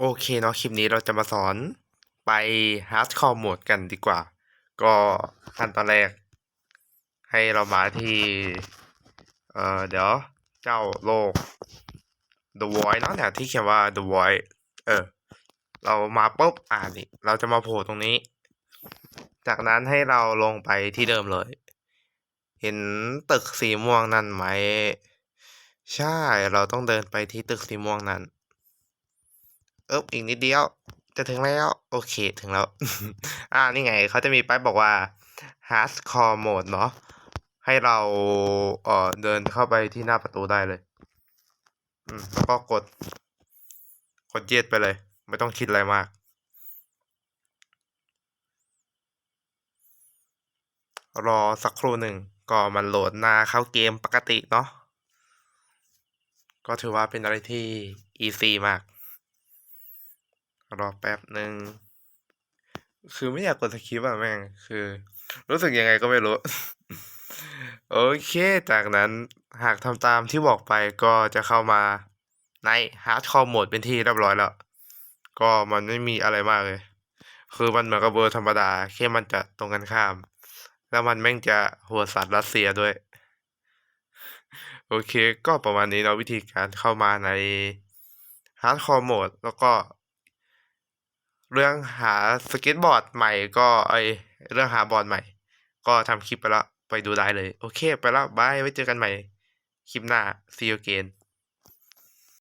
โอเคเนาะคลิปนี้เราจะมาสอนไป Hardcore Mode กันดีกว่า ก็ขั้นตอนแรก ให้เรามาที่ เอ่อเดี๋ยวเจ้าโลก The Void เนาะเนี่ยที่เขียนว่า The Void เออ เรามาปุ๊บอ่านี่เราจะมาโผล่ตรงนี้ จากนั้นให้เราลงไปที่เดิมเลย เห็นตึกสีม่วงนั่นไหม ใช่เราต้องเดินไปที่ตึกสีม่วงนั้น เอ๊บอีกนิดเดียว จะถึงแล้ว โอเคถึงแล้ว อ่านี่ไงเขาจะมีป้ายบอกว่า hardcore mode เนาะให้เราเอ่อเดินเข้าไปที่หน้าประตูได้เลย อืมแล้วก็กด กดเย็ดไปเลย ไม่ต้องคิดอะไรมาก รอสักครู่หนึ่งก็มันโหลดหน้าเข้าเกมปกติเนาะก็ถือว่าเป็นอะไรที่ easy มาก รอแป๊บหนึ่งคือไม่อยากกดสคริปต์อะแม่ง คือ รู้สึกยังไงก็ไม่รู้ โอเค จากนั้นหากทำตามที่บอกไปก็จะเข้ามาใน Hardcore Mode เป็นที่เรียบร้อยแล้ว ก็มันไม่มีอะไรมากเลย คือมันเหมือนกับเวอร์ธรรมดา แค่มันจะตรงกันข้าม แล้วมันแม่งจะหัวสัตว์รัสเซียด้วย โอเค ก็ประมาณนี้เนาะวิธีการเข้ามาใน Hardcore Mode แล้วก็ เรื่องหาสเก็ตบอร์ดใหม่ก็ไอเรื่องหาบอร์ดใหม่ ก็ทำคลิปไปแล้ว ไปดูได้เลย โอเค ไปแล้วบายไว้เจอกันใหม่ คลิปหน้า see you again